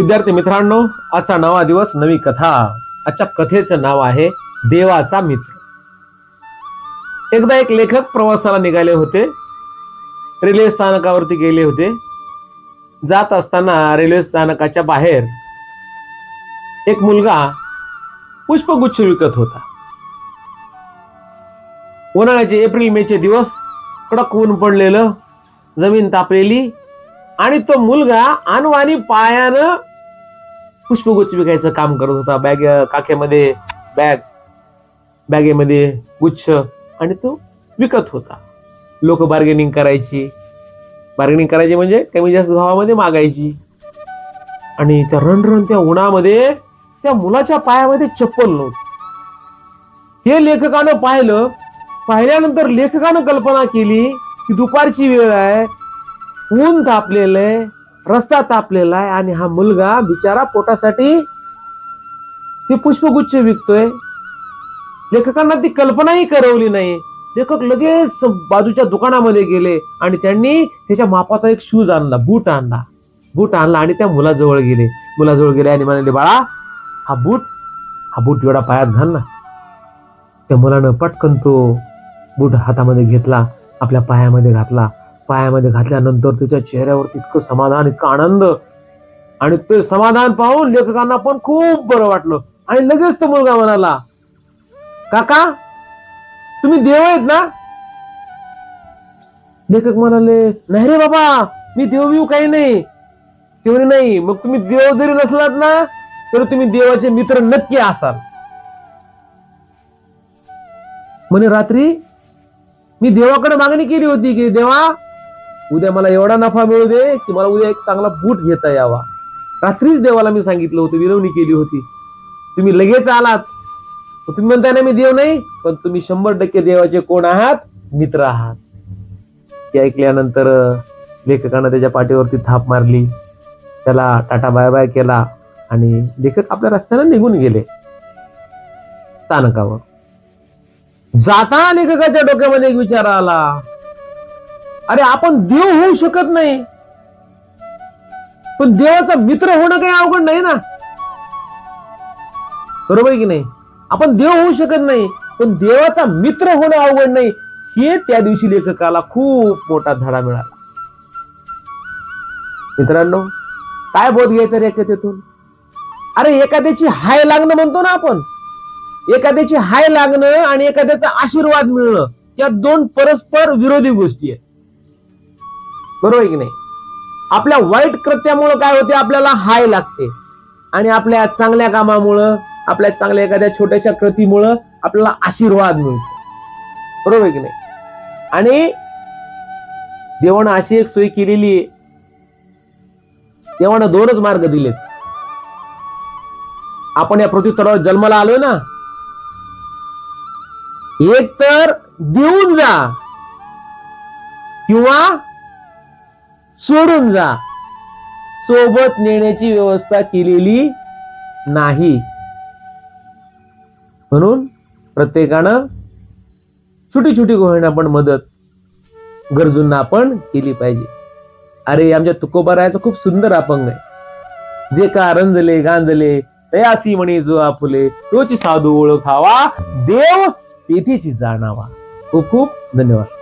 विद्यार्थी मित्रांनो आजचा नवा दिवस नवी कथा. आजच्या कथेचं नाव आहे देवाचा मित्र. एकदा एक लेखक प्रवासाला निघाले होते. रेल्वे स्थानकावरती गेले होते. जात असताना रेल्वे स्थानकाच्या बाहेर एक मुलगा पुष्पगुच्छ विकत होता. उन्हाळ्याचे एप्रिल मेचे दिवस कडक ऊन पडलेलं जमीन तापलेली आणि तो मुलगा आणवानी पायानं पुष्पगुच्छ विकायचं काम करत होता. बॅग काखेमध्ये बॅग बॅगेमध्ये गुच्छ आणि तो विकत होता. लोक बार्गेनिंग करायची. बार्गेनिंग करायची म्हणजे कमी जास्त म्हणजे भावामध्ये मागायची. आणि त्या रणरण त्या उन्हामध्ये त्या मुलाच्या पायामध्ये चप्पल नव्हती. हे लेखकानं पाहिलं. पाहिल्यानंतर लेखकानं कल्पना केली की दुपारची वेळ आहे. ऊन तापलेलं आहे. रस्ता तापलेला आहे आणि हा मुलगा बिचारा पोटासाठी ते पुष्पगुच्छ विकतोय. लेखकांना ती कल्पनाही करवली नाही. लेखक लगेच बाजूच्या दुकानामध्ये गेले आणि त्यांनी त्याच्या मापाचा एक शूज आणला बूट आणला. बूट आणला आणि त्या मुलाजवळ गेले. मुलाजवळ गेले आणि म्हणाले बाळा हा बूट हा बूट एवढा पायात घाल ना. त्या मुलानं पटकन तो बूट हातामध्ये घेतला आपल्या पायामध्ये घातला. पायामध्ये घातल्यानंतर त्याच्या चेहऱ्यावरती इतकं समाधान इतकं आनंद आणि ते समाधान पाहून लेखकांना पण खूप बरं वाटलं. आणि लगेच तो मुलगा म्हणाला काका तुम्ही देव आहेत ना? लेखक म्हणाले नाही रे बाबा मी देव बिव काही नाही. तेवढे नाही मग तुम्ही देव जरी नसलात ना तरी तुम्ही देवाचे मित्र नक्की असाल. म्हणे रात्री मी देवाकडे मागणी केली होती की देवा उद्या मला एवढा नफा मिळू दे की मला उद्या एक चांगला बूट घेता यावा. रात्रीच देवाला मी सांगितलं होतं विनवणी केली होती. तुम्ही लगेच आलात. तुम्ही म्हणताय ना मी देव नाही पण तुम्ही शंभर टक्के देवाचे कोण आहात? मित्र आहात. ते ऐकल्यानंतर लेखकानं त्याच्या पाठीवरती थाप मारली. त्याला टाटा बाय बाय केला आणि लेखक आपल्या रस्त्यानं निघून गेले. स्थानकावर जाता लेखकाच्या डोक्यामध्ये एक विचार आला. अरे आपण देव होऊ शकत नाही. पण देवाचा मित्र होणं काही अवघड नाही ना? बरोबर आहे की नाही? आपण देव होऊ शकत नाही पण देवाचा मित्र होणं अवघड नाही हे त्या दिवशी लेखकाला खूप मोठा धडा मिळाला. मित्रांनो काय बोध घ्यायचा रे कथेतून अरे एखाद्याची हाय लागणं म्हणतो ना आपण. एखाद्याची हाय लागणं आणि एखाद्याचा आशीर्वाद मिळणं या दोन परस्पर विरोधी गोष्टी आहेत. बरोबर आहे की नाही? आपल्या वाईट कृत्यामुळं काय होते? आपल्याला हाय लागते. आणि आपल्या चांगल्या कामामुळं आपल्या चांगल्या एखाद्या छोट्याशा कृतीमुळं आपल्याला आशीर्वाद मिळतो. बरोबर आहे की नाही? आणि देवानं अशी एक सोय केलेली आहे. देवानं दोनच मार्ग दिलेत. आपण या पृथ्वीतरावर जन्माला आलोय ना? एक तर देऊन जा. किंवा सोडून जा. सोबत नेण्याची व्यवस्था केलेली नाही. म्हणून प्रत्येकानं छोटी छोटी गोष्ट आपण मदत गरजूंना आपण केली पाहिजे. अरे आमच्या तुकोबारायाचं खूप सुंदर अपंग आहे. जे का रंजले गांजले तयासी म्हणे जो आपुले तोची साधू ओळखावा देव तेथेची जाणावा. खूप खूप धन्यवाद.